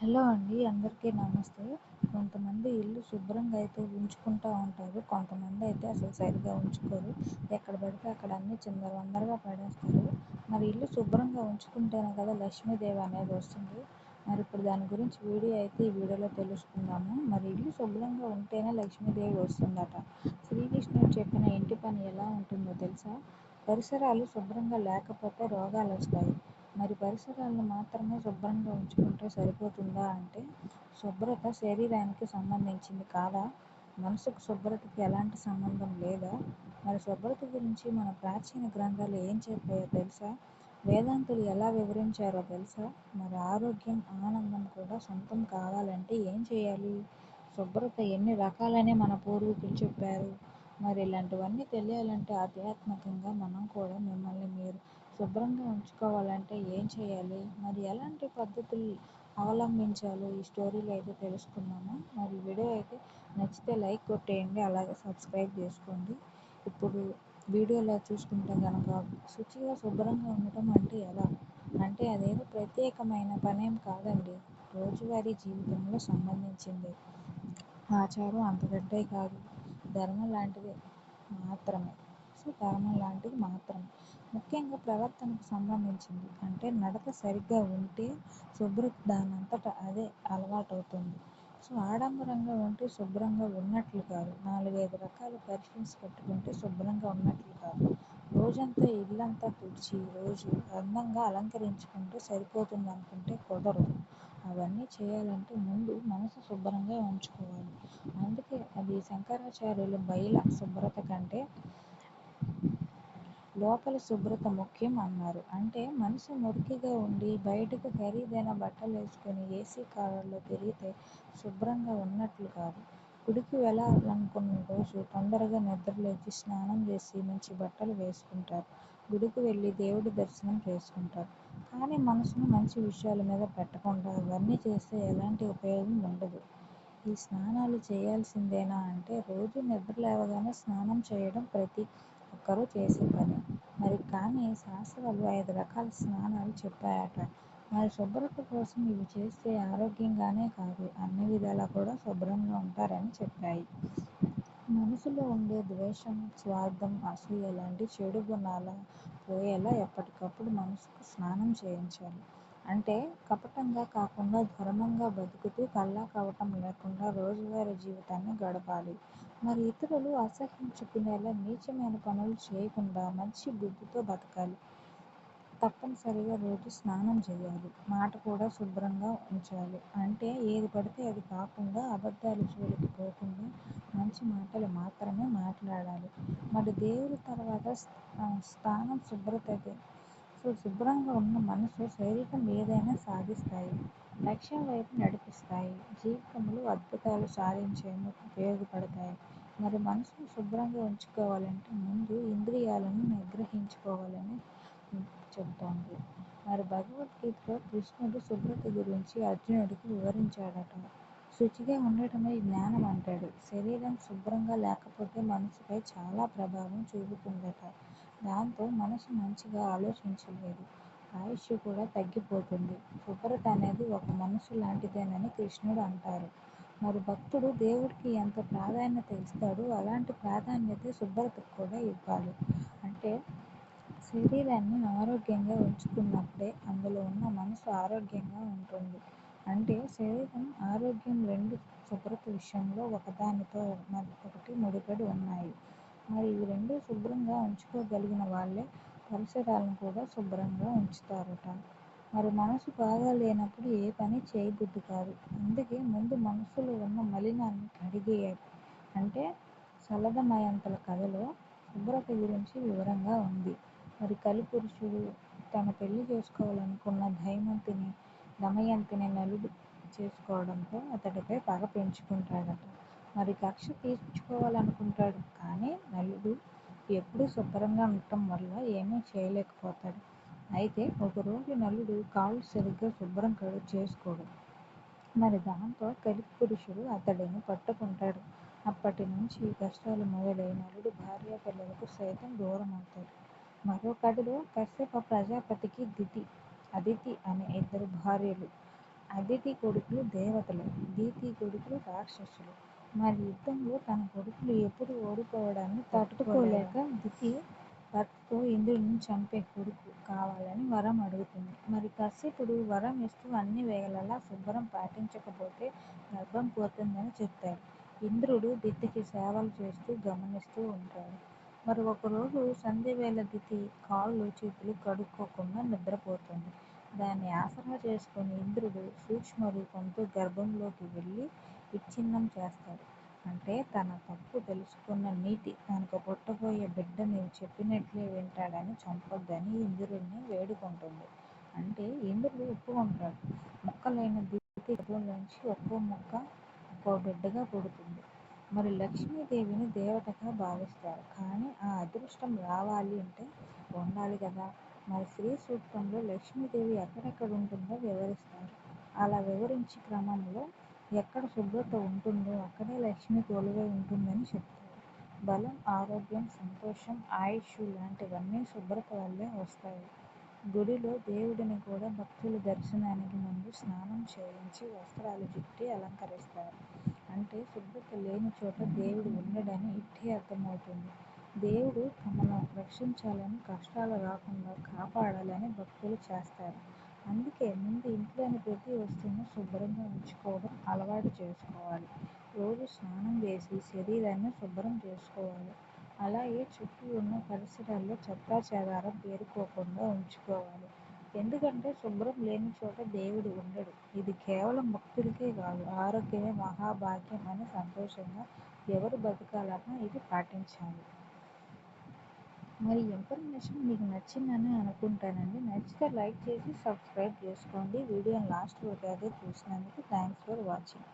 Hello అండి అందరికీ నమస్తే. కొంతమంది ఇల్లు శుభ్రంగా అయితే ఉంచుకుంటూ ఉంటారు కొంతమంది అయితే అసలు సరిగ్గా ఉంచుకోరు. ఎక్కడ పడితే అక్కడ చిందర చిందరవందరగా పడేస్తారు. మరి ఇల్లు శుభ్రంగా ఉంచుకుంటేనే కదా లక్ష్మీదేవి అనేది వస్తుంది. మరి ఇప్పుడు దాని గురించి వీడియో అయితే ఈ వీడియోలో తెలుసుకుందాము. మరి ఇల్లు శుభ్రంగా ఉంటేనే లక్ష్మీదేవి వస్తుందట. శ్రీకృష్ణుడు చెప్పిన ఇంటి పని ఎలా ఉంటుందో తెలుసా? పరిసరాలు శుభ్రంగా లేకపోతే రోగాలు వస్తాయి. మరి పరిసరాలను మాత్రమే శుభ్రంగా ఉంచుకుంటే సరిపోతుందా అంటే శుభ్రత శరీరానికి సంబంధించింది కాదా? మనసుకు శుభ్రతకి ఎలాంటి సంబంధం లేదా? మరి శుభ్రత గురించి మన ప్రాచీన గ్రంథాలు ఏం చెప్పాయో తెలుసా? వేదాంతులు ఎలా వివరించారో తెలుసా? మరి ఆరోగ్యం ఆనందం కూడా సొంతం కావాలంటే ఏం చేయాలి? శుభ్రత ఎన్ని రకాలనే మన పూర్వీకులు చెప్పారు. మరి ఇలాంటివన్నీ తెలియాలంటే ఆధ్యాత్మికంగా మనం కూడా మిమ్మల్ని మీరు శుభ్రంగా ఉంచుకోవాలంటే ఏం చేయాలి? మరి ఎలాంటి పద్ధతులు అవలంబించాలో ఈ స్టోరీలో అయితే తెలుసుకున్నాము మరి వీడియో అయితే నచ్చితే లైక్ కొట్టేయండి అలాగే సబ్స్క్రైబ్ చేసుకోండి. ఇప్పుడు వీడియోలో చూసుకుంటే కనుక శుచిగా శుభ్రంగా ఉండటం అంటే ఎలా? అంటే అదేదో ప్రత్యేకమైన పనేం కాదండి. రోజువారీ జీవితంలో సంబంధించింది. ఆచారం అంతకంటే కాదు. ధర్మం లాంటిది మాత్రమే. సో ధర్మం లాంటిది మాత్రమే ముఖ్యంగా ప్రవర్తనకు సంబంధించింది. అంటే నడక సరిగ్గా ఉంటే శుభ్రత దానంతట అదే అలవాటవుతుంది. సో ఆడంబరంగా ఉంటే శుభ్రంగా ఉన్నట్లు కాదు. నాలుగైదు రకాల పర్ఫ్యూమ్స్ పెట్టుకుంటే శుభ్రంగా ఉన్నట్లు కాదు. రోజంతా ఇల్లంతా తుడిచి రోజు అందంగా అలంకరించుకుంటే సరిపోతుంది అనుకుంటే కుదరదు. అవన్నీ చేయాలంటే ముందు మనసు శుభ్రంగా ఉంచుకోవాలి. అందుకే అది శంకరాచార్యులు బయల శుభ్రత కంటే లోపల శుభ్రత ముఖ్యం అన్నారు. అంటే మనసు మురికిగా ఉండి బయటకు ఖరీదైన బట్టలు వేసుకొని ఏసీ కారులో తిరిగితే శుభ్రంగా ఉన్నట్లు కాదు. గుడికి వెళ్ళాలనుకున్న రోజు తొందరగా నిద్రలేచి స్నానం చేసి మంచి బట్టలు వేసుకుంటారు. గుడికి వెళ్ళి దేవుడి దర్శనం చేసుకుంటారు. కానీ మనసును మంచి విషయాల మీద పెట్టకుండా అవన్నీ చేస్తే ఎలాంటి ఉపయోగం ఉండదు. ఈ స్నానాలు చేయాల్సిందేనా అంటే రోజు నిద్ర లేవగానే స్నానం చేయడం ప్రతి ఒక్కరూ చేసే పని. మరి కానీ శాస్త్రాలు ఐదు రకాల స్నానాలు చెప్పాయట మరి శుభ్రత కోసం ఇవి చేస్తే ఆరోగ్యంగానే కాదు అన్ని విధాలా కూడా శుభ్రంగా ఉంటారని చెప్పాయి. మనసులో ఉండే ద్వేషం స్వార్థం అసూయ లాంటి చెడు గుణాల పోయేలా ఎప్పటికప్పుడు మనసుకు స్నానం చేయించాలి. అంటే కపటంగా కాకుండా ధర్మంగా బతుకుతూ కల్లా లేకుండా రోజువారీ జీవితాన్ని గడపాలి. మరి ఇతరులు అసహ్యించుకునేలా నీచమైన పనులు చేయకుండా మంచి బుద్ధితో బతకాలి. తప్పనిసరిగా రోజు స్నానం చేయాలి. మాట కూడా శుభ్రంగా ఉంచాలి. అంటే ఏది పడితే అది కాకుండా అబద్ధాల జోలికి పోకుండా మంచి మాటలు మాత్రమే మాట్లాడాలి. మరి దేవుడి తర్వాత స్థానం శుభ్రతదే సో శుభ్రంగా ఉన్న మనసు శరీరం ఏదైనా సాధిస్తాయి. లక్ష్యం వైపు నడిపిస్తాయి. జీవితంలో అద్భుతాలు సాధించేందుకు ఉపయోగపడతాయి. మరి మనసును శుభ్రంగా ఉంచుకోవాలంటే ముందు ఇంద్రియాలను నిగ్రహించుకోవాలని చెబుతోంది. మరి భగవద్గీతలో కృష్ణుడు శుభ్రత గురించి అర్జునుడికి వివరించాడట. శుచిగా ఉండటమే జ్ఞానం అంటాడు. శరీరం శుభ్రంగా లేకపోతే మనసుపై చాలా ప్రభావం చూపుతుందట. దాంతో మనసు మంచిగా ఆలోచించలేదు. ఆయుష్ కూడా తగ్గిపోతుంది. శుభ్రత అనేది ఒక మనసు లాంటిదేనని కృష్ణుడు అంటారు. మరి భక్తుడు దేవుడికి ఎంత ప్రాధాన్యత ఇస్తాడో అలాంటి ప్రాధాన్యత శుభ్రతకు కూడా ఇవ్వాలి. అంటే శరీరాన్ని ఆరోగ్యంగా ఉంచుకున్నప్పుడే అందులో ఉన్న మనసు ఆరోగ్యంగా ఉంటుంది. అంటే శరీరం ఆరోగ్యం రెండు శుభ్రత విషయంలో ఒకదానితో ఒకటి ముడిపడి ఉన్నాయి. మరి ఈ రెండు శుభ్రంగా ఉంచుకోగలిగిన వాళ్ళే పరిసరాలను కూడా శుభ్రంగా ఉంచుతారట. మరి మనసు బాగా లేనప్పుడు ఏ పని చేయబుద్ధి కాదు. అందుకే ముందు మనసులో ఉన్న మలినాన్ని కడిగేయాలి. అంటే సలదమయంతల కథలో శుభ్రత గురించి వివరంగా ఉంది. మరి కలిపురుషుడు తను పెళ్ళి చేసుకోవాలనుకున్న ధైమంతిని దమయంతిని నలుడు చేసుకోవడంతో అతడిపై పగ పెంచుకుంటాడట. మరి కక్ష తీర్చుకోవాలనుకుంటాడు. కానీ నలుడు ఎప్పుడూ శుభ్రంగా ఉండటం వల్ల ఏమీ చేయలేకపోతాడు. అయితే ఒకరోజు నలుడు కాళ్ళు సరిగ్గా శుభ్రం చేసుకోడు. మరి దాంతో కలిపురుషుడు అతడిని పట్టుకుంటాడు. అప్పటి నుంచి కష్టాలు మొదలై నలుడు భార్య పిల్లలకు సైతం దూరం అవుతాడు. మరో కథలో కశ్యప ప్రజాపతికి దితి అదితి అనే ఇద్దరు భార్యలు. అదితి కొడుకులు దేవతలు దీతి కొడుకులు రాక్షసులు. మరి యుద్ధంలో తన కొడుకులు ఎప్పుడు ఓడిపోవడాన్ని తట్టుకోలేక దితి భర్తతో ఇంద్రుడిని చంపే కొడుకు కావాలని వరం అడుగుతుంది. మరి కశ్యపుడు వరం ఇస్తూ అన్ని వేళలా శుభ్రం పాటించకపోతే గర్భం పోతుందని చెప్తాడు. ఇంద్రుడు దితికి సేవలు చేస్తూ గమనిస్తూ ఉంటాడు. మరి ఒకరోజు సంధ్యవేళ దితి కాళ్ళు చేతులు కడుక్కోకుండా నిద్రపోతుంది. దాన్ని ఆసరా చేసుకుని ఇంద్రుడు సూక్ష్మ రూపంతో గర్భంలోకి వెళ్ళి విచ్ఛిన్నం చేస్తాడు. అంటే తన తప్పు తెలుసుకున్న నీతి తనకు పుట్టబోయే బిడ్డ నేను చెప్పినట్లే వింటాడని చంపొద్దని ఇంద్రుడిని వేడుకుంటుంది. అంటే ఇంద్రుడు ఒప్పుకుంటాడు ముక్కలైన దితి నుంచి ఒక్కో ముక్క ఒక్కో బిడ్డగా పుడుతుంది. మరి లక్ష్మీదేవిని దేవతగా భావిస్తారు. కానీ ఆ అదృష్టం రావాలి అంటే ఉండాలి కదా. మరి శ్రీ సూక్తంలో లక్ష్మీదేవి ఎక్కడెక్కడ ఉంటుందో వివరిస్తారు. అలా వివరించి క్రమంలో ఎక్కడ శుభ్రత ఉంటుందో అక్కడే లక్ష్మి కొలువై ఉంటుందని చెప్తారు. బలం ఆరోగ్యం సంతోషం ఆయుష్ లాంటివన్నీ శుభ్రత వల్లే వస్తాయి. గుడిలో దేవుడిని కూడా భక్తులు దర్శనానికి ముందు స్నానం చేయించి వస్త్రాలు చుట్టి అలంకరిస్తారు. అంటే శుభ్రత లేని చోట దేవుడు ఉండడని ఇట్టే అర్థమవుతుంది. దేవుడు తమను రక్షించాలని కష్టాలు రాకుండా కాపాడాలని భక్తులు చేస్తారు. అందుకే ముందు ఇంట్లోని ప్రతి వస్తువును శుభ్రంగా ఉంచుకోవడం అలవాటు చేసుకోవాలి. రోజు స్నానం చేసి శరీరాన్ని శుభ్రం చేసుకోవాలి. అలాగే చుట్టూ ఉన్న పరిసరాల్లో చెత్తా చెదారం పేరుకోకుండా ఉంచుకోవాలి. ఎందుకంటే శుభ్రం లేని చోట దేవుడు ఉండడు. ఇది కేవలం భక్తులకే కాదు ఆరోగ్యమే మహాభాగ్యం అని సంతోషంగా ఎవరు బతకాలన్నా ఇది పాటించాలి. మరి ఇన్ఫర్మేషన్ మీకు నచ్చిందని అనుకుంటానండి. నచ్చితే లైక్ చేసి సబ్స్క్రైబ్ చేసుకోండి. వీడియోని లాస్ట్ వరకు అయితే చూసినందుకు థ్యాంక్స్ ఫర్ వాచింగ్.